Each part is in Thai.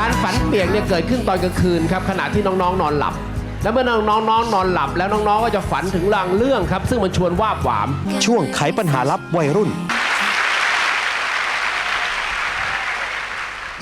การฝันเปียกเนี่ยเกิดขึ้นตอนกลางคืนครับขณะที่น้องๆ นอนหลับ แล้วเมื่อน้องๆนอนหลับ แล้วน้องๆก็จะฝันถึงรางเรื่องครับ ซึ่งมันชวนวาบหวาม ช่วงไขปัญหาลับวัยรุ่น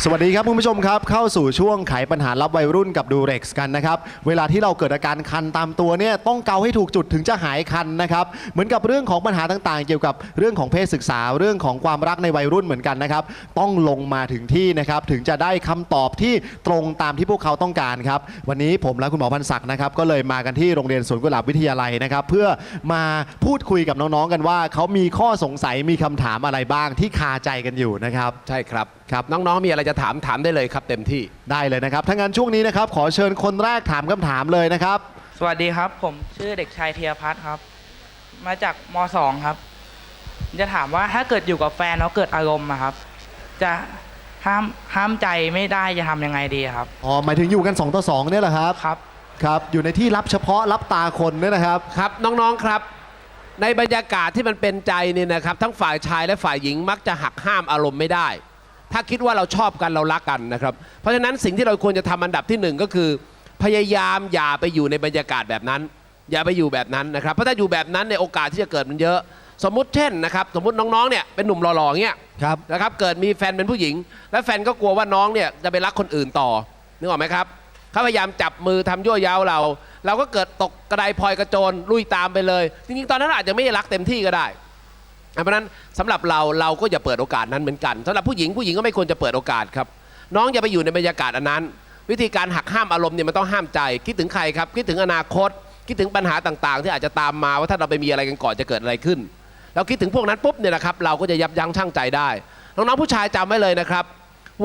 สวัสดีครับคุณผู้ชมครับ เข้าสู่ช่วงไขปัญหารับวัยรุ่นกับดูเร็กซ์กันนะครับ เวลาที่เราเกิดอาการคันตามตัวเนี่ยต้องเกาให้ถูกจุดถึงจะหายคันนะครับ เหมือนกับเรื่องของปัญหาต่างๆ เกี่ยวกับเรื่องของเพศศึกษาเรื่องของความรักในวัยรุ่นเหมือนกันนะครับ ต้องลงมาถึงที่นะครับถึงจะได้คำตอบที่ตรงตามที่พวกเขาต้องการครับวันนี้ผมและคุณหมอพันศักดิ์นะครับก็เลยมากันที่โรงเรียนสวนกุหลาบวิทยาลัยนะครับ เพื่อมาพูดคุยกับน้องๆกันว่า เขามีข้อสงสัยมีคำถามอะไรบ้างที่คาใจกันอยู่นะครับ ใช่ครับ ครับน้องๆมีอะไรจะถามถามได้เลยครับเต็มที่ ได้เลยนะครับถ้างั้นช่วงนี้นะครับ ขอเชิญคนแรกถามคำถามเลยนะครับ สวัสดีครับ ผมชื่อเด็กชายเทียพัฒน์ครับ มาจากมสองครับ จะถามว่าถ้าเกิดอยู่กับแฟนแล้วเกิดอารมณ์อะครับ จะห้ามห้ามใจไม่ได้จะทำยังไงดีครับ อ๋อ หมายถึงอยู่กัน 2 ต่อ 2 เนี่ยเหรอครับ ครับ ครับ อยู่ในที่รับเฉพาะรับตาคนเนี่ยนะครับ ครับน้องๆครับ ในบรรยากาศที่มันเป็นใจเนี่ยนะครับ ทั้งฝ่ายชายและฝ่ายหญิงมักจะหักห้ามอารมณ์ไม่ได้ ถ้าคิดว่าเราชอบกันเรารักกันนะครับ เพราะฉะนั้นสิ่งที่เราควรจะทำอันดับที่หนึ่งก็คือ พยายามอย่าไปอยู่ในบรรยากาศแบบนั้น อย่าไปอยู่แบบนั้นนะครับ เพราะถ้าอยู่แบบนั้นในยโอกาสที่จะเกิดมันเยอะ สมมุติเช่นนะครับ สมมุติน้องๆเนี่ยเป็นหนุ่มหล่อๆเงี้ยครับนะครับ เกิดมีแฟนเป็นผู้หญิง แล้วแฟนก็กลัวว่าน้องเนี่ยจะไปรักคนอื่นต่อนึกออกไหมครับเขาพยายามจับมือทำยั่วเย้าเรา เราก็เกิดตกกระไดพลอยกระโจนลุยตามไปเลยจริงๆตอนนั้นอาจจะไม่ได้รักเต็มที่ก็ได้ เพราะฉะนั้นสำหรับเราเราก็อย่าเปิดโอกาสนั้นเหมือนกันสำหรับผู้หญิงผู้หญิงก็ไม่ควรจะเปิดโอกาสครับ น้องอย่าไปอยู่ในบรรยากาศอันนั้น วิธีการหักห้ามอารมณ์เนี่ยมันต้องห้ามใจ คิดถึงใครครับ คิดถึงอนาคต คิดถึงปัญหาต่างๆ ที่อาจจะตามมาว่าถ้าเราไปมีอะไรกันก่อนจะเกิดอะไรขึ้น เราคิดถึงพวกนั้นปุ๊บเนี่ยนะครับเราก็จะยับยั้งชั่งใจได้น้องๆผู้ชายจำไว้เลยนะครับ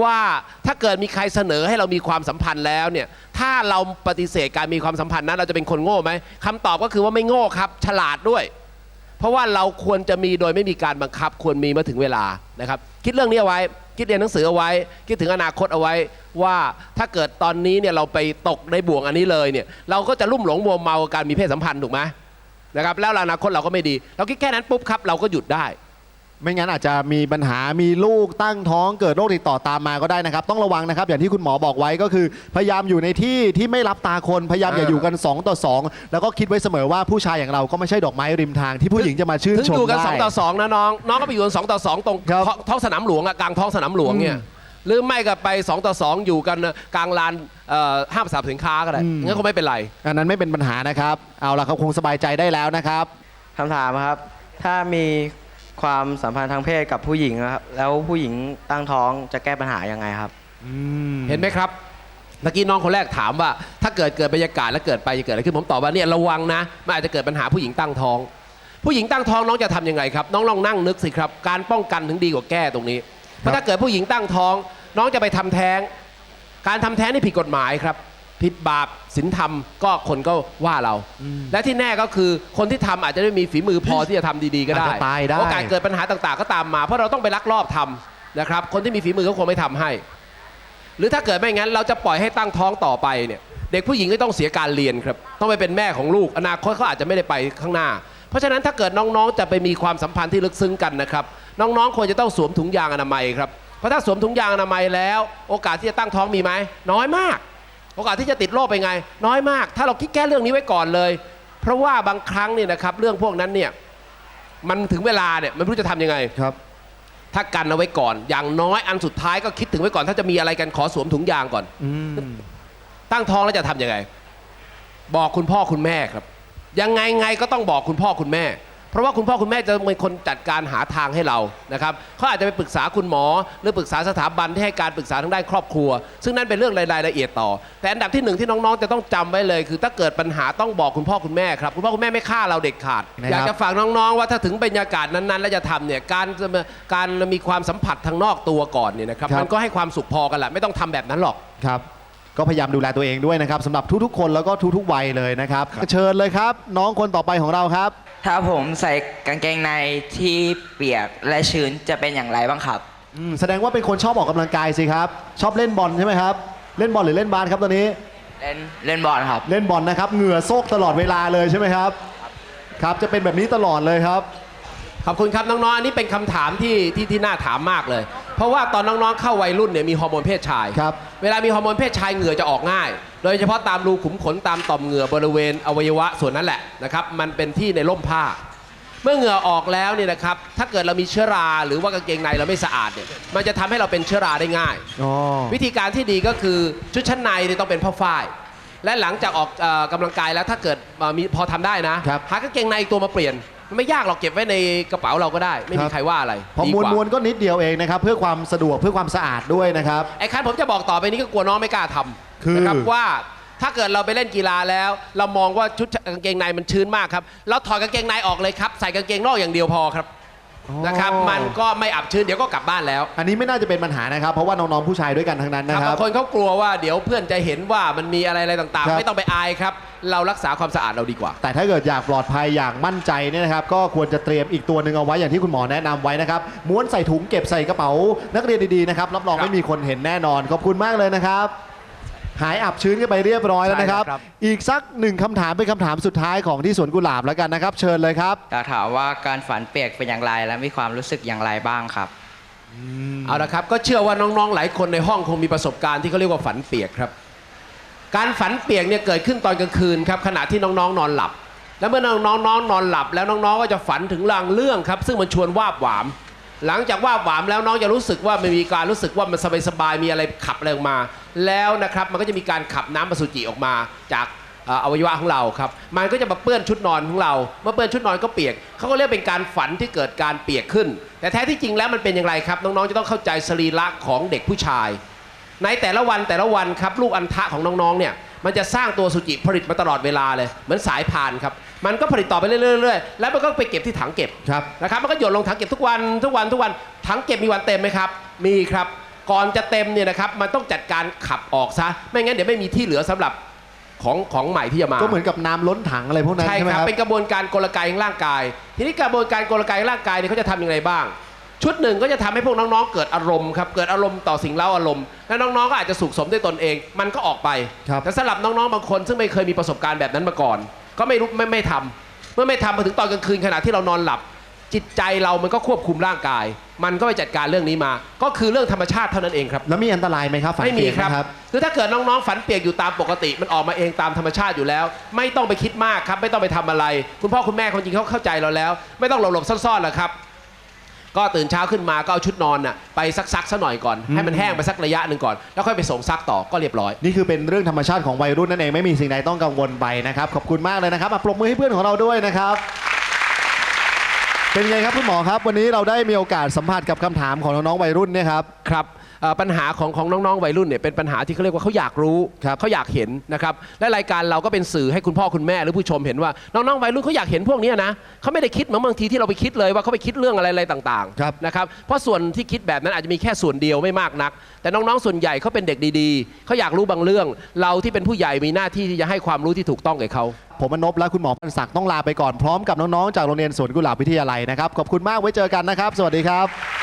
ว่าถ้าเกิดมีใครเสนอให้เรามีความสัมพันธ์แล้วเนี่ยถ้าเราปฏิเสธการมีความสัมพันธ์นั้นเราจะเป็นคนโง่ไหมคำตอบก็คือว่าไม่โง่ครับ ฉลาดด้วย เพราะว่าเราควรจะมีโดยไม่มีการบังคับ ควรมีเมื่อถึงเวลานะครับ คิดเรื่องนี้เอาไว้ คิดเรียนหนังสือเอาไว้ คิดถึงอนาคตเอาไว้ ว่าถ้าเกิดตอนนี้เนี่ยเราไปตกในบ่วงอันนี้เลยเนี่ยเราก็จะลุ่มหลงมัวเมาการมีเพศสัมพันธ์ถูกไหมนะครับแล้วอนาคตเราก็ไม่ดี เราคิดแค่นั้นปุ๊บครับเราก็หยุดได้ ไม่งั้นอาจจะมีปัญหามีลูกตั้งท้องเกิดโรคติดต่อตามมาก็ได้นะครับ ต้องระวังนะครับ อย่างที่คุณหมอบอกไว้ก็คือ พยายามอยู่ในที่ที่ไม่รับตาคนพยายามอย่าเออออยู่กัน 2 ต่อ 2 แล้วก็คิดไว้เสมอว่าผู้ชายอย่างเราก็ไม่ใช่ดอกไม้ริมทางที่ผู้หญิงจะมาชื่นถึงชมอยู่กันได้ สองต่อสองนะน้อง น้องก็ไปอยู่กันสองต่อสองตรงครับ ท้องท้องสนามหลวงอะกลางท้องสนามหลวงเนี่ยหรือไม่ก็ไปสองต่อสองอยู่กันกลางลานเอ่อห้างสรรพสินค้าก็ได้งั้นคงไม่เป็นไร อันนั้นไม่เป็นปัญหานะครับ เอาละครับคงสบายใจได้แล้วนะครับ คำถามครับ ถ้ามี ความสัมพันธ์ทางเพศกับผู้หญิงนะครับแล้วผู้หญิงตั้งท้องจะแก้ปัญหายังไงครับ เห็นไหมครับเมื่อกี้น้องคนแรกถามว่า ถ้าเกิดเกิดบรรยากาศแล้วเกิดไปจะเกิดอะไรขึ้นผมตอบว่าเนี่ยระวังนะมันอาจจะเกิดปัญหาผู้หญิงตั้งท้อง ผู้หญิงตั้งท้องน้องจะทำยังไงครับ น้องลองนั่งนึกสิครับ การป้องกันถึงดีกว่าแก้ตรงนี้เพราะถ้าเกิดผู้หญิงตั้งท้อง น้องจะไปทำแท้ง การทำแท้งนี่ผิดกฎหมายครับ ผิดบาปศีลธรรมก็คนก็ว่าเรา และที่แน่ก็คือคนที่ทำอาจจะไม่มีฝีมือพอที่จะทำดีๆก็ได้อาจจะตายได้โอกาสเกิดปัญหาต่างๆ ก็ตามมา เพราะเราต้องไปลักลอบทำนะครับ คนที่มีฝีมือก็คงไม่ทำให้ หรือถ้าเกิดไม่งั้น เราจะปล่อยให้ตั้งท้องต่อไปเนี่ยเด็กผู้หญิงก็ต้องเสียการเรียนครับ ต้องไปเป็นแม่ของลูก อนาคตเขาอาจจะไม่ได้ไปข้างหน้า เพราะฉะนั้นถ้าเกิดน้องๆ จะไปมีความสัมพันธ์ที่ลึกซึ้งกันนะครับน้องๆควรจะต้องสวมถุงยางอนามัยครับเพราะถ้าสวมถุงยางอนามัยแล้ว โอกาสที่จะตั้งท้องมีไหมน้อยมาก โอกาสที่จะติดโรคไปนไง น้อยมาก ถ้าเราคิดแก้เรื่องนี้ไว้ก่อนเลย เพราะว่าบางครั้งเนี่ยนะครับเรื่องพวกนั้นเนี่ยมันถึงเวลาเนี่ยมันไม่รู้จะทำยังไงครับ ถ้ากันเอาไว้ก่อน อย่างน้อยอันสุดท้ายก็คิดถึงไว้ก่อน ถ้าจะมีอะไรกันขอสวมถุงยางก่อนอืมตั้งท้องแล้วจะทำยังไง บอกคุณพ่อคุณแม่ครับ ยังไงไงก็ต้องบอกคุณพ่อคุณแม่ เพราะว่าคุณพ่อคุณแม่จะเป็นคนจัดการหาทางให้เรานะครับเขาอาจจะไปปรึกษาคุณหมอ หรือปรึกษาสถาบันที่ให้การปรึกษาทางด้านครอบครัว ซึ่งนั่นเป็นเรื่องรายละเอียดต่อ แต่อันดับที่หนึ่งที่น้องๆจะต้องจำไว้เลย คือถ้าเกิดปัญหาต้องบอกคุณพ่อคุณแม่ครับคุณพ่อคุณแม่ไม่ฆ่าเราเด็ดขาดนะครับอยากจะฝากน้องๆว่าถ้าถึงบรรยากาศนั้นๆแล้วจะทำเนี่ยการการมีความสัมผัสทางนอกตัวก่อนเนี่ยนะครับมันก็ให้ความสุขพอกันแหละไม่ต้องทำแบบนั้นหรอกครับ ก็พยายามดูแลตัวเองด้วยนะครับสำหรับทุกๆ คนแล้วก็ทุกๆวัยเลยนะครับเชิญเลยครับ น้องคนต่อไปของเราครับ ถ้าผมใส่กางเกงในที่เปียกและชื้นจะเป็นอย่างไรบ้างครับ อืมแสดงว่าเป็นคนชอบออกกำลังกายสิครับ ชอบเล่นบอลใช่ไหมครับ เล่นบอลหรือเล่นบาสครับตอนนี้ เล่นเล่นบอลครับ เล่นบอลนะครับเหงื่อโซกตลอดเวลาเลยใช่ไหมครับ ครับจะเป็นแบบนี้ตลอดเลยครับ ขอบคุณครับน้องๆอันนี้เป็นคำถามที่ที่ที่น่าถามมากเลย เพราะว่าตอนน้องๆเข้าวัยรุ่นเนี่ยมีฮอร์โมนเพศชาย ครับ เวลามีฮอร์โมนเพศชายเหงื่อจะออกง่าย โดยเฉพาะตามรูขุมขนตามต่อมเหงื่อบริเวณอวัยวะส่วนนั้นแหละนะครับมันเป็นที่ในร่มผ้า เมื่อเหงื่อออกแล้วเนี่ยนะครับถ้าเกิดเรามีเชื้อราหรือว่ากางเกงในเราไม่สะอาดเนี่ยมันจะทำให้เราเป็นเชื้อราได้ง่าย อ๋อ วิธีการที่ดีก็คือชุดชั้นในเนี่ยต้องเป็นผ้าฝ้าย และหลังจากออกเออกำลังกายแล้วถ้าเกิดเอ่อมีพอทำได้นะครับ หากางเกงในอีกตัวมาเปลี่ยนมัน ไม่ยากหรอกเก็บไว้ในกระเป๋าเราก็ได้ ไม่มีครับใครว่าอะไรพอดีมวลกว่ามวลก็นิดเดียวเองนะครับ เพื่อความสะดวกเพื่อความสะอาดด้วยนะครับ ไอ้คันผมจะบอกต่อไปนี้ก็กลัวน้องไม่กล้าทคือำนะครับว่าถ้าเกิดเราไปเล่นกีฬาแล้ว เรามองว่าชุดกางเกงในมันชื้นมากครับเราถอดกางเกงในออกเลยครับใส่กางเกงนอกอย่างเดียวพอครับ นะครับมันก็ไม่อับชื้นเดี๋ยวก็กลับบ้านแล้ว อันนี้ไม่น่าจะเป็นปัญหานะครับ เพราะว่าน้องๆผู้ชายด้วยกันทั้งนั้นคนะรับครับบางคนเขากลัวว่าเดี๋ยวเพื่อนจะเห็นว่ามันมีอะไรอะไรต่างครับๆไม่ต้องไปอายครับ เรารักษาความสะอาดเราดีกว่า แต่ถ้าเกิดอยากปลอดภัยอย่างมั่นใจเนี่ยนะครับก็ควรจะเตรียมอีกตัวหนึ่งเอาไว้อย่างที่คุณหมอแนะนำไว้นะครับม้วนใส่ถุงเก็บใส่กระเป๋านักเรียนดีๆนะครับรับรองครับไม่มีคนเห็นแน่นอนขอบคุณมากเลยนะครับ หายอับชื้นกันไปเรียบร้อยแล้วนะครับ ใช่ครับ อีกสักหนึ่งคำถามเป็นคำถามสุดท้ายของที่สวนกุหลาบแล้วกันนะครับ เชิญเลยครับ อยากถามว่าการฝันเปียกเป็นอย่างไรและมีความรู้สึกอย่างไรบ้างครับ เอาละครับก็เชื่อว่าน้องๆ หลายคนในห้องคงมีประสบการณ์ที่เขาเรียกว่าฝันเปียกครับ การฝันเปียกเนี่ยเกิดขึ้นตอนกลางคืนครับขณะที่น้องๆ นอนหลับ แล้วเมื่อน้องๆนอนหลับ แล้วน้องๆ ก็จะฝันถึงรางเรื่องครับ ซึ่งมันชวนวาบหวาม หลังจากว่าหวามแล้วน้องจะรู้สึกว่ามันมีการรู้สึกว่ามันสบายๆมีอะไรขับอะไรออกมา แล้วนะครับมันก็จะมีการขับน้ำปสุจิออกมาจากเอ่ออวัยวะของเราครับมันก็จะมาเปื้อนชุดนอนของเรา เมื่อเปื้อนชุดนอนก็เปียกเขาก็เรียกเป็นการฝันที่เกิดการเปียกขึ้น แต่แท้ที่จริงแล้วมันเป็นอย่างไรครับ น้องๆจะต้องเข้าใจสรีระของเด็กผู้ชาย ในแต่ละวันแต่ละวันครับลูกอัณฑะของน้องๆเนี่ยมันจะสร้างตัวสุจิผลิตมาตลอดเวลาเลยเหมือนสายพานครับ มันก็ผลิตต่อไปเรื่อยๆๆแล้วมันก็ไปเก็บที่ถังเก็บครับนะครับมันก็หยดลงถังเก็บทุกวันทุกวันทุกวันถังเก็บมีวันเต็มไหมครับ มีครับ ก่อนจะเต็มเนี่ยนะครับมันต้องจัดการขับออกซะไม่งั้นเดี๋ยวไม่มีที่เหลือสำหรับของของใหม่ที่จะมาก็เหมือนกับน้ำล้นถังอะไรพวกนั้นใช่ใช่ไหมคครับรับเป็นกระบวนการกลไกของร่างกาย ทีนี้กระบวนการกลไกของร่างกายเนี่ยเขาจะทำอย่างไรบ้าง ชุดหนึ่งก็จะทำให้พวกน้องๆ เกิดอารมณ์ครับเกิดอารมณ์ต่อสิ่งเล่าอารมณ์แล้วน้องๆก็อาจจะสุขสมด้วยตนเอง มันก็ออกไปครับแต่สำหรับน้องๆบางคน ซึ่งไม่เคยมีประสบการณ์แบบนั้นมาก่อน ก็ไม่รู้ไม่ไม่ทำเมื่อไม่ทำมาถึงตอนกลางคืนขณะที่เรานอนหลับ จิตใจเรามันก็ควบคุมร่างกาย มันก็ไปจัดการเรื่องนี้มา ก็คือเรื่องธรรมชาติเท่านั้นเองครับ แล้วมีอันตรายไหมครับฝันไม่มีเปียกครับนะครับ คือถ้าเกิดน้องๆฝันเปียกอยู่ตามปกติ มันออกมาเองตามธรรมชาติอยู่แล้ว ไม่ต้องไปคิดมากครับ ไม่ต้องไปทำอะไร คุณพ่อคุณแม่คนจริงเขาเข้าใจเราแล้ว ไม่ต้องหลบๆซ่อนๆหรอกครับ ก็ตื่นเช้าขึ้นมาก็เอาชุดนอนน่ะไปซักๆซะหน่อยก่อน ให้มันแห้งไปสักระยะหนึ่งก่อน แล้วค่อยไปส่งซักต่อก็เรียบร้อย นี่คือเป็นเรื่องธรรมชาติของวัยรุ่นนั่นเองไม่มีสิ่งใดต้องกังวลไปนะครับขอบคุณมากเลยนะครับอะปรบมือให้เพื่อนของเราด้วยนะครับ เป็นไงครับคุณหมอครับ วันนี้เราได้มีโอกาสสัมผัสกับคำถามของน้องๆวัยรุ่นเนี่ยครับ ครับเอ่อ ปัญหาของของน้องๆวัยรุ่นเนี่ยเป็นปัญหาที่เขาเรียกว่าเขาอยากรู้ครับเขาอยากเห็นนะครับและรายการเราก็เป็นสื่อให้คุณพ่อคุณแม่หรือผู้ชมเห็นว่าน้องๆวัยรุ่นเขาอยากเห็นพวกเนี้ยนะเขาไม่ได้คิดเหมือนบางทีที่เราไปคิดเลยว่าเขาไปคิดเรื่องอะไรอะไรต่างครับๆนะครับเพราะส่วนที่คิดแบบนั้นอาจจะมีแค่ส่วนเดียวไม่มากนัก แต่น้องๆส่วนใหญ่เขาเป็นเด็กดีๆเขาอยากรู้บางเรื่อง เราที่เป็นผู้ใหญ่มีหน้าที่ที่จะให้ความรู้ที่ถูกต้องแก่เขาผมอนบและคุณหมอพันศักดิ์ต้องลาไปก่อนพร้อมกับน้องๆจากโรงเรียนสวนกุหลาบวิทยาลัยนะครับขอบคุณมากไว้เจอกันนะครับ สวัสดีครับ